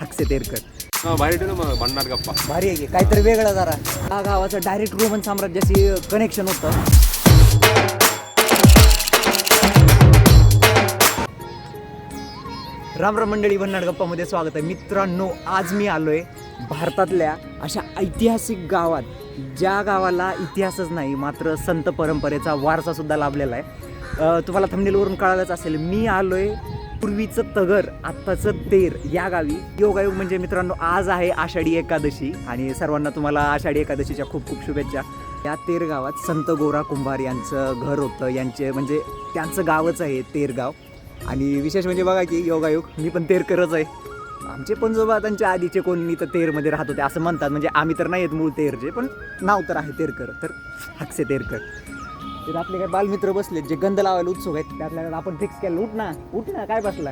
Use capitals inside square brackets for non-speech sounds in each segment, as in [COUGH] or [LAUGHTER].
हक्से तेरकर हा, भारी म्हणणार गप्पा. भारी आहे की काहीतरी वेगळं जरा. या गावाचं डायरेक्ट रोमन साम्राज्याशी कनेक्शन होतं. राम राम मंडळी भन्नाड गप्पामध्ये स्वागत आहे. मित्रांनो आज मी आलोय भारतातल्या अशा ऐतिहासिक गावात ज्या गावाला इतिहासच नाही मात्र संत परंपरेचा वारसा सुद्धा लाभलेला आहे. अं, तुम्हाला थंबनेलवरून कळालंच असेल मी आलोय पूर्वीचं तगर आत्ताचं तेर या गावी. योगायोग म्हणजे मित्रांनो आज आहे आषाढी एकादशी. आणि सर्वांना तुम्हाला आषाढी एकादशीच्या खूप खूप शुभेच्छा. या तेर गावात संत गोरा कुंभार यांचं घर होतं. यांचे म्हणजे त्यांचं गावच आहे तेर गाव. आणि विशेष म्हणजे बघा की योगायोग मी पण तेर करत आहे. आमचे पंजोबा त्यांच्या आधीचे कोणी तर तेरमध्ये राहत. होते असं म्हणतात. म्हणजे आम्ही तर नाही आहेत मूळ तेरचे पण नाव तर आहे तेरकर. तर हक्से तेरकर. तर आपले काही बालमित्र बसलेत जे गंध लावायला उत्सुक आहेत त्यातल्या त्यात आपण फिक्स केलं. उठ ना उठ ना काय बसला?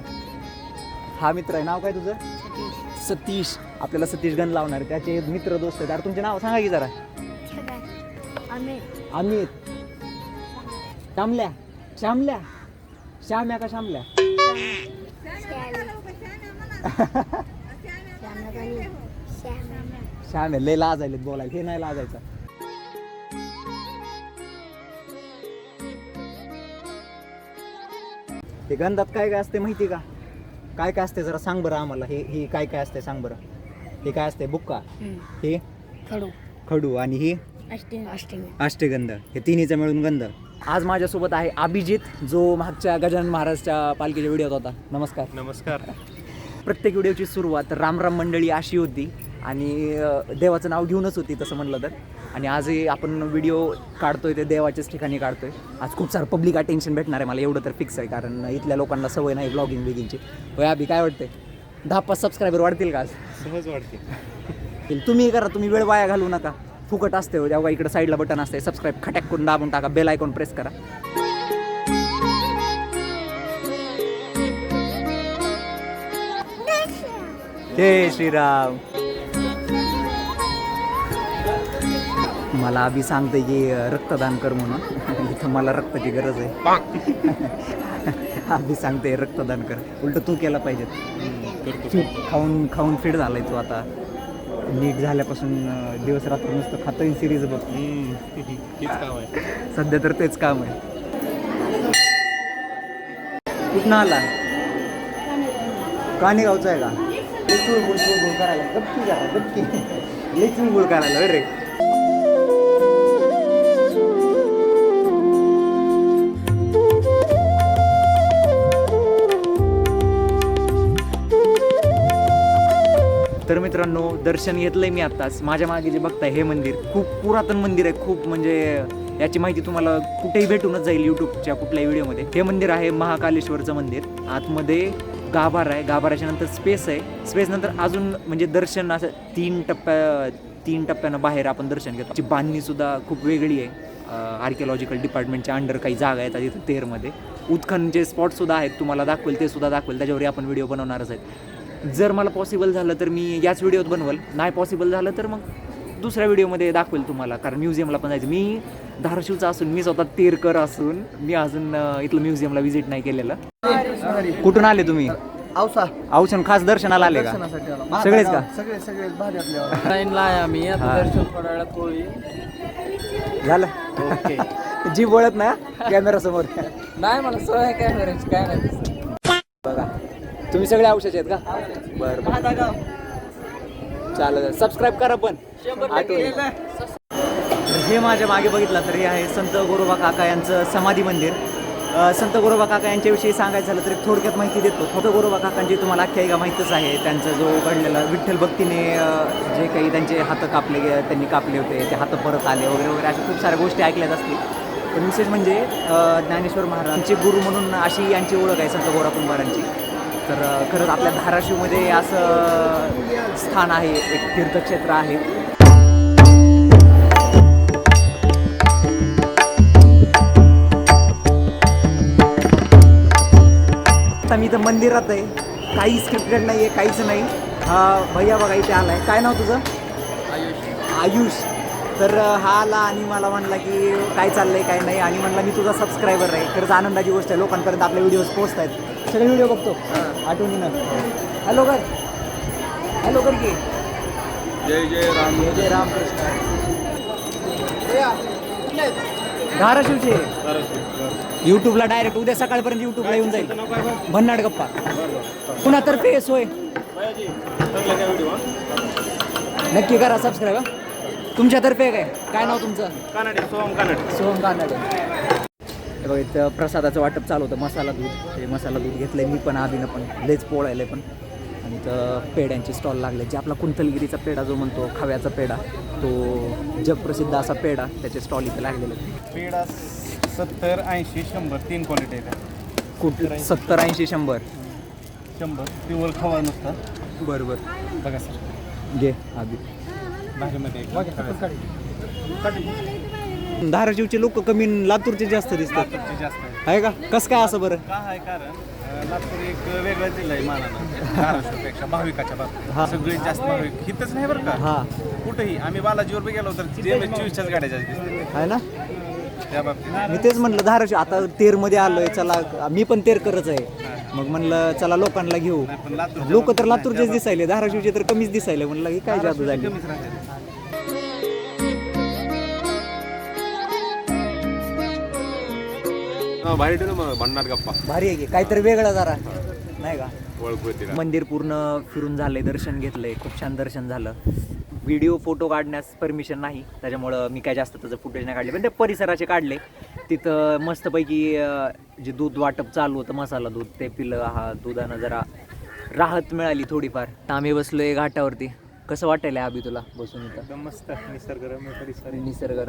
हा मित्र आहे नाव काय तुझं? सतीश. आपल्याला सतीश गंध लावणार त्याचे मित्र दोस्त आहेत. अरे तुमचे नाव सांगा की जरा. अमित. श्यामल्या. श्यामल्या. श्याम्या का श्यामल्या? श्याम. आहे [LAUGHS] लय लाज आलेत बोलायला. हे नाही लाजायचं. ते गंधात काय काय असते माहिती का? काय काय असते जरा सांग बरं आम्हाला. हे हे काय काय असते सांग बरं. हे काय असते? बुक्का. हे. खडू. खडू आणि ही? अष्टगंध हे तिन्हीचा मिळून गंध. आज माझ्यासोबत आहे अभिजित जो मागच्या गजानन महाराजच्या पालखीच्या व्हिडिओत होता. नमस्कार. नमस्कार. प्रत्येक व्हिडिओची सुरुवात राम राम मंडळी अशी होती आणि देवाचं नाव घेऊनच होती तसं म्हणलं तर. आणि आजही आपण व्हिडिओ काढतोय ते देवाच्याच ठिकाणी काढतोय. आज खूप सारं पब्लिक अटेन्शन भेटणार आहे मला एवढं तर फिक्स आहे कारण इथल्या लोकांना सवय नाही ब्लॉगिंग बिगिंगची. होय अभि काय वाटतंय? दहा पाच सबस्क्रायबर वाढतील का आज? सहज वाटते केली. तुम्ही करा तुम्ही वेळ वाया घालू नका. फुकट असते हो जेव्हा इकडे साईडला बटन असते सबस्क्राईब खटॅक करून दाबून टाका बेल आयकॉन प्रेस करा. जय श्रीराम. मला अभि सांगते की रक्तदान कर म्हणून. इथं मला रक्ताची गरज आहे. अभि [LAUGHS] सांगते रक्तदान कर. उलट तू केलं पाहिजे खाऊन खाऊन फिट झालाय तू आता. नीट झाल्यापासून दिवस रात्र नुसतं खातोय सिरीज बघ हेच काम आहे. सध्या तर तेच काम आहे. कुठनं आला? काने गावचा आहे का? चुळबुळ चुळबुळ करायला. गप्पी जरा गप्पी लई चुळबुळ करायला होय तर मित्रांनो दर्शन घेतलंय मी आत्ताच. माझ्या मागे जे बघताय हे मंदिर खूप पुरातन मंदिर आहे खूप म्हणजे याची माहिती तुम्हाला कुठेही भेटूनच जाईल यूट्यूबच्या कुठल्याही व्हिडिओमध्ये. हे मंदिर आहे महाकालेश्वरचं मंदिर. आतमध्ये गाभार आहे. गाभाराच्या नंतर स्पेस आहे. स्पेस नंतर अजून म्हणजे दर्शन असं तीन टप्प्या तीन टप्प्यानं बाहेर आपण दर्शन घेतो. त्याची बांधणी सुद्धा खूप वेगळी आहे. आर्किओलॉजिकल डिपार्टमेंटच्या अंडर काही जागा आहेत तिथं तेरमध्ये. उत्खनचे स्पॉटसुद्धा आहेत तुम्हाला दाखवेल ते सुद्धा दाखवेल. त्याच्यावरही आपण व्हिडिओ बनवणारच आहेत. जर मला पॉसिबल झालं तर मी याच व्हिडिओत बनवल. नाही पॉसिबल झालं तर मग दुसऱ्या व्हिडिओमध्ये दाखवेल तुम्हाला. कारण म्युझियमला पण जायचं. मी धाराशिवचा असून मी स्वतः तेरकर असून मी अजून इथलं म्युझियमला व्हिजिट नाही केलेलं. कुठून आले तुम्ही? औसा. औषण खास दर्शनाला आले का? दर्शनासाठी आला. सगळेच का? सगळे सगळे आहे आम्ही. आता. दर्शन झालं. ओके. [LAUGHS] जी वळत ना कॅमेरा [LAUGHS] समोर. नाही मला काय करायची काय नाही तुम्ही सगळे औषध आहेत का? बरं बरं. चालेल सबस्क्राईब करा पण. आठवणी. हे माझ्या मागे बघितलं तर हे आहे संत गोरोबा काका यांचं समाधी मंदिर. संत गोरोबा काका यांच्याविषयी सांगायचं झालं तर एक थोडक्यात माहिती देतो. संत गोरोबा काकांची तुम्हाला आख्यायिका माहीतच आहे. त्यांचा जो घडलेला विठ्ठल भक्तीने जे काही त्यांचे हात कापले त्यांनी कापले होते ते हात परत आले वगैरे वगैरे अशा खूप साऱ्या गोष्टी ऐकल्यात असतील. पण विशेष म्हणजे ज्ञानेश्वर महाराजांचे गुरु म्हणून अशी यांची ओळख आहे संत गोरा कुंभारांची. तर खरंच आपल्या धाराशिवमध्ये असं स्थान आहे एक तीर्थक्षेत्र आहे. आता मी इथं मंदिरात आहे. काही स्क्रिप्टेड नाही आहे काहीच नाही. हा भैया बघा इथे आहे काय नाव तुझं? आयुष. तर हा आला आणि मला म्हणला की काय चाललं आहे काय नाही. आणि म्हणला मी तुझा सबस्क्रायबर आहे. खरंच आनंदाची गोष्ट आहे. लोकांपर्यंत आपले व्हिडिओज पोहोचत आहेत सगळे व्हिडिओ बघतो. आठवणीनं हॅलो काय हॅलो कर की. जय जय राम. जय जय रामकृष्ण धाराशिवचे. युट्यूबला डायरेक्ट उद्या सकाळपर्यंत युट्यूबला येऊन जाईल. भन्नाड गप्पा. कुणातर्फे सोय? नक्की करा सबस्क्राईब तुमच्यातर्फे काय? काय नाव तुमचं? कानाडे सोहम कानाडे. सोहम कानडे. बघा इथं प्रसादाचं वाटप चालू होतं मसाला दूध. ते मसाला दूध घेतलंय मी पण आधीनं पण. लेच पोळायला पण. आणि इथं पेड्यांचे स्टॉल लागले. जे आपला कुंतलगिरीचा पेढा जो म्हणतो खव्याचा पेढा तो जगप्रसिद्ध असा पेढा त्याचे स्टॉल इथे लागलेले. पेढा सत्तर ऐंशी शंभर तीन क्वालिटी आहेत. कुठं? सत्तर ऐंशी शंभर. शंभर. प्युअर खवा नुसतं. बरोबर. बघा सर. घे आधी भाजीमध्ये धाराशिवचे लोक कमी लातूरचे जास्त दिसतात. लातूरचे जास्त आहे आहे का? कसं काय असं बरं? का आहे? कारण अं, लातूर एक वेगळा जिल्हा आहे मानानं. धाराशिवपेक्षा भाविकाच्या हा. बाबतीत सगळीत जास्त भाविक. हितच नाही बरं का? हा. कुठेही. आम्ही बालाजीवर बी गेलो तर चोवीसच्याच गाड्या जास्त आहे ना? त्या बाबतीत. मी तेच म्हणलं धाराशिव आता तेरमध्ये आलोय चला मी पण तेर करच आहे. मग म्हणलं चला लोकांना घेऊ. नाही, पण लातूर लोक तर लातूरचेच दिसायले धाराशिवचे तर कमीच दिसायले. म्हणलं ही काय जादू झाली? कमीच राहते भारी ना मग भन्नाट गप्पा भारी आहे की काहीतरी वेगळं जरा नाही का ओळखू मंदिर पूर्ण फिरून झालंय दर्शन घेतलंय खूप छान दर्शन झालं व्हिडिओ फोटो काढण्यास परमिशन नाही. त्याच्यामुळं मी काय जास्त त्याचं फुटेज नाही काढले. पण ते परिसराचे काढले. तिथं मस्तपैकी अं, जे दूध वाटप चालू होतं मसाला दूध ते पिलं हा दुधानं जरा राहत मिळाली थोडीफार. तर आम्ही बसलोय घाटावरती. कसं वाटायला अभि तुला बसून इथं? एकदम मस्त निसर्गरम्य परिसर निसर्ग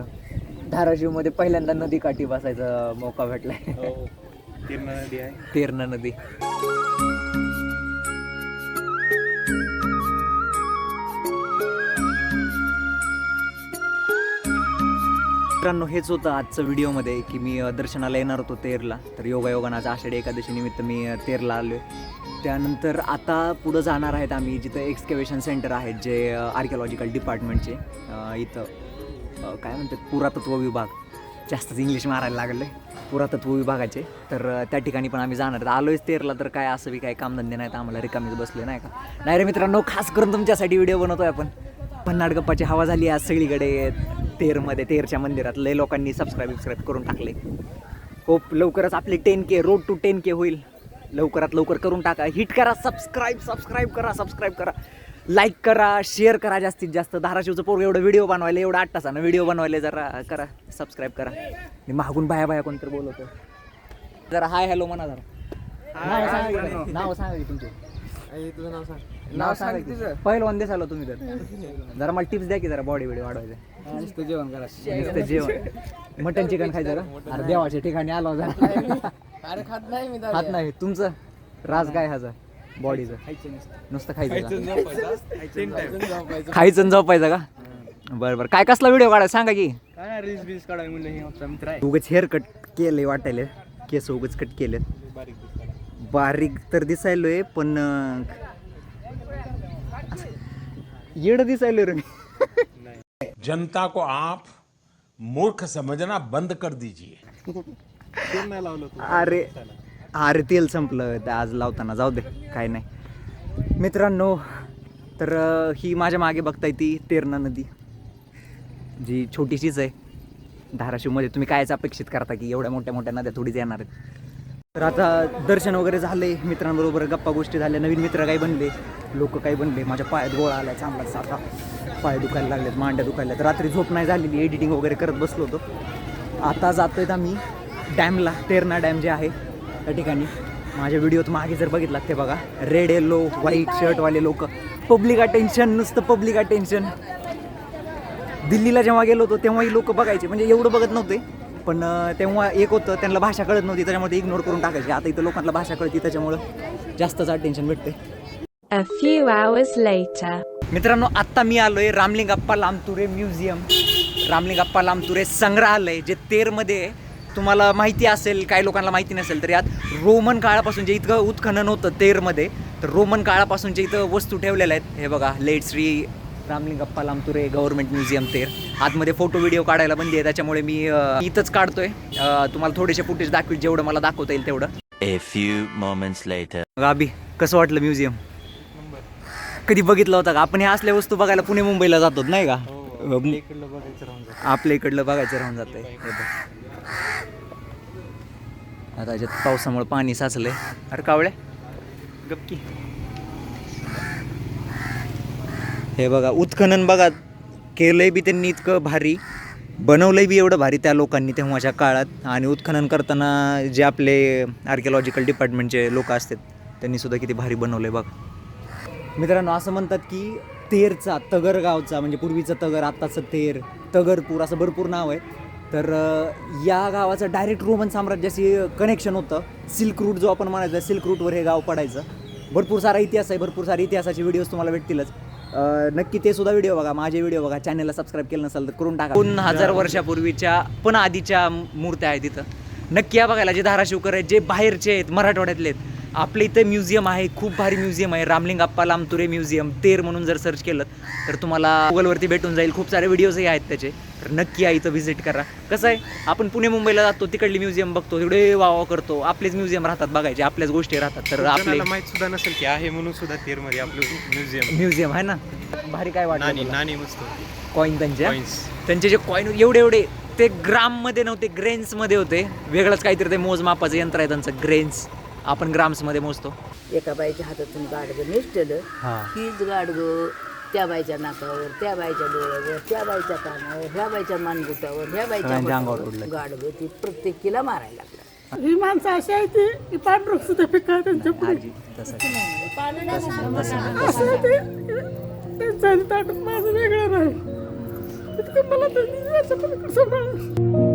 धाराशिवमध्ये पहिल्यांदा नदी काठी बसायचा मौका भेटलाय. हो तीर्ण नदी आहे. तेरणा नदी. मित्रांनो हेच होतं आजचं व्हिडिओमध्ये की मी अ, दर्शनाला येणार होतो तेरला. तर योगायोगानं आज आषाढी एकादशी निमित्त मी अ, तेरला आलो त्यानंतर आता पुढं जाणार आहेत आम्ही जिथं एक्सकेवेशन सेंटर आहेत जे आर्किओलॉजिकल डिपार्टमेंटचे इथं. काय म्हणतात पुरातत्व विभाग. जास्तच इंग्लिश मारायला लागलं पुरातत्व विभागाचे. तर त्या ठिकाणी पण आम्ही जाणार आहेत. आलोयच तेरला तर काय असं बी काय कामधंदे नाहीत आम्हाला रिकामीच बसले नाही का? नाही रे मित्रांनो खास करून तुमच्यासाठी व्हिडिओ बनवतो आहे आपण. भन्नाड गप्पाची हवा झाली आज सगळीकडे. तेरमध्ये तेरच्या मंदिरात लय लोकांनी सबस्क्राईब बिस्क्राईब करून टाकले. होप लवकरच आपली ten K road to ten K होईल. लवकरात लवकर करून टाका. हिट करा सबस्क्राईब सबस्क्राईब करा सबस्क्राईब करा. लाईक करा शेअर करा जास्तीत जास्त. धाराशिवचं पोरग एवढं व्हिडिओ बनवायला एवढं आठ तासानं व्हिडिओ बनवायला जरा करा सबस्क्राईब करा. मी मागून बाया बाया कोणतरी बोलवतो जरा हाय हॅलो म्हणा जरा. नाव सांगा की जरा. नाव सांगा की तुमचे. तुझं नाव सांग. नाव सांगा की. पहिलवान दिसाल हो तुम्ही तर. जरा मला टिप्स द्या की जरा बॉडी बिडी वाढवायचं. नुसतं जेवण करा. नुसतं जेवण. मटन चिकन खायचं अरे देवाच्या ठिकाणी आलो जरा. अरे खात नाही मी खात नाही. तुमचं? राज काय ह्याचा? बॉडीचं नुसतं. खायचं का? खायचं आणि झोपायचं. का? बरं बरं. काय कसला व्हिडिओ काढायचा? सांगा की. काय रील्स बील्स काढाय म्हणलं हे आमचा मित्र आहे. उगच हेअर कट केले वाटायले. केस उगच कट केलेत. बारीक तर दिसायलोय पण अं, येड दिसायलोय रे मी. जनता को आप मूर्ख समझना बंद कर दीजिए। तेल नाही लावलं तू. अरे अरे तेल संपलं. ते आज लावताना. जाऊ दे काय नाही. मित्रांनो तर ही माझ्या मागे बघताय ती तेरणा नदी. जी छोटीशीच आहे. धाराशिवमध्ये. तुम्ही कायच अपेक्षित करता की एवढ्या मोठ्या मोठ्या नद्या थोडीच येणार आहेत. तर आता दर्शन वगैरे झाले. मित्रांबरोबर गप्पा गोष्टी झाल्या. नवीन मित्र काही बनले. लोक काही बनले. माझ्या पायात गोळा आलाय चांगलाच साधा पाय दुखायला लागलेत मांड्या दुखायला तर रात्री झोप नाही झालेली. एडिटिंग वगैरे करत बसलो होतो. आता जातोय आम्ही. डॅमला तेरणा डॅम जे आहे त्या ठिकाणी. माझ्या व्हिडिओत मागे जर बघितलात ते बघा. रेड येलो व्हाईट शर्टवाले लोक. पब्लिक अटेन्शन नुसतं पब्लिक अटेन्शन दिल्लीला जेव्हा गेलो होतो तेव्हाही लोक बघायचे. म्हणजे एवढं बघत नव्हते. पण तेव्हा एक होतं त्यांना भाषा कळत नव्हती त्याच्यामुळे ते इग्नोर करून टाकायचे. आता इथं लोकांना भाषा कळती त्याच्यामुळं जास्तच अटेन्शन भेटते A few hours later. मित्रांनो आत्ता मी आलोय रामलिंगप्पा लामतुरे म्युझियम. रामलिंगप्पा लामतुरे संग्रहालय जे तेरमध्ये आहे. तुम्हाला माहिती असेल काही लोकांना माहिती नसेल तर यात रोमन काळापासून जे इतकं उत्खनन होतं तेरमध्ये तर रोमन काळापासूनचे इथं वस्तू ठेवलेल्या आहेत हे बघा late Shri Ramalingappa Lamture government museum Ter आतमध्ये फोटो व्हिडिओ काढायला बंदी आहे त्याच्यामुळे मी इथंच काढतोय. तुम्हाला थोडेसे फुटेज दाखवेल जेवढं मला दाखवता येईल तेवढं. A few moments later. गाबी कसं वाटलं म्युझियम? कधी बघितलं होतं का? आपण हे असल्या वस्तू बघायला पुणे मुंबईला जातो नाही का? इकडलं बघायचं राहून जातं आपल्या इकडलं बघायचं राहून जातंय. हे बघ. आता याच्यात पावसामुळे पाणी साचलंय. अरे कावळ्या गपकी. हे बघा उत्खनन बघा. केलंय बी त्यांनी इतकं भारी. बनवलंय बी एवढं भारी त्या लोकांनी तेव्हाच्या काळात. आणि उत्खनन करताना जे आपले आर्किओलॉजिकल डिपार्टमेंटचे लोक असतात त्यांनी सुद्धा किती भारी बनवलंय बघा. मित्रांनो असं म्हणतात की तेरचा तगर गावचा म्हणजे पूर्वीचं तगर आत्ताचं तेर तगरपूर असं भरपूर नाव आहे. तर या गावाचं डायरेक्ट रोमन साम्राज्याशी कनेक्शन होतं. सिल्क रूट जो आपण म्हणायचं सिल्क रूटवर हे गाव पडायचं. भरपूर सारा इतिहास आहे भरपूर सारे इतिहासाचे व्हिडिओज तुम्हाला भेटतीलच. नक्की ते सुद्धा व्हिडिओ बघा माझे व्हिडिओ बघा. चॅनलला सबस्क्राईब केलं नसेल तर करून टाका. दोन हजार वर्षापूर्वीच्या पण आधीच्या मूर्त्या आहेत तिथं नक्की या बघायला जे धाराशिवकर आहेत जे बाहेरचे आहेत मराठवाड्यातले आहेत आपल्या इथं म्युझियम आहे खूप भारी म्युझियम आहे रामलिंग अप्पा लामतुरे म्युझियम तेर म्हणून जर सर्च केलं तर तुम्हाला गुगलवरती भेटून जाईल. खूप सारे व्हिडिओजही आहेत त्याचे. तर नक्की या इथं व्हिजिट करा. कसं आहे आपण पुणे मुंबईला जातो तिकडली म्युझियम बघतो तिकडे वावा करतो आपलेच म्युझियम राहतात बघायचे आपल्याच गोष्टी राहतात. तर आपले माहीत सुद्धा नसेल की आहे म्हणून सुद्धा तेरमध्ये आपलं म्युझियम. म्युझियम आहे ना? भारी काय वाटतं नाणी मस्त. कॉईन त्यांच्या. त्यांचे जे कॉईन एवढे एवढे ते ग्राममध्ये नव्हते ग्रेन्समध्ये होते. वेगळंच काहीतरी ते मोजमापाचं यंत्र आहे त्यांचं ग्रेन्स आपण ग्राम्समध्ये मोजतो. एका बाईच्या हातातून गाडगं निसटलं हां. हीच गाडगं त्या बाईच्या नाकावर त्या बाईच्या डोळ्यावर त्या बाईच्या कानावर ह्या बाईच्या मानगुटावर ह्या बाईच्या सगळ्यांच्या अंगावर बोटावर उडलं. गाडगं ती प्रत्येकीला मारायला लागलं. ही माणसं अशी आहे ती की पांढरं सुद्धा पिका त्यांच्या पुढे. आजी तसं असं ते. त्यांचं आणि ताटून माझं वेगळं नाही इतकं मला त्यांनी याच्या पलीकडे सांभाळलं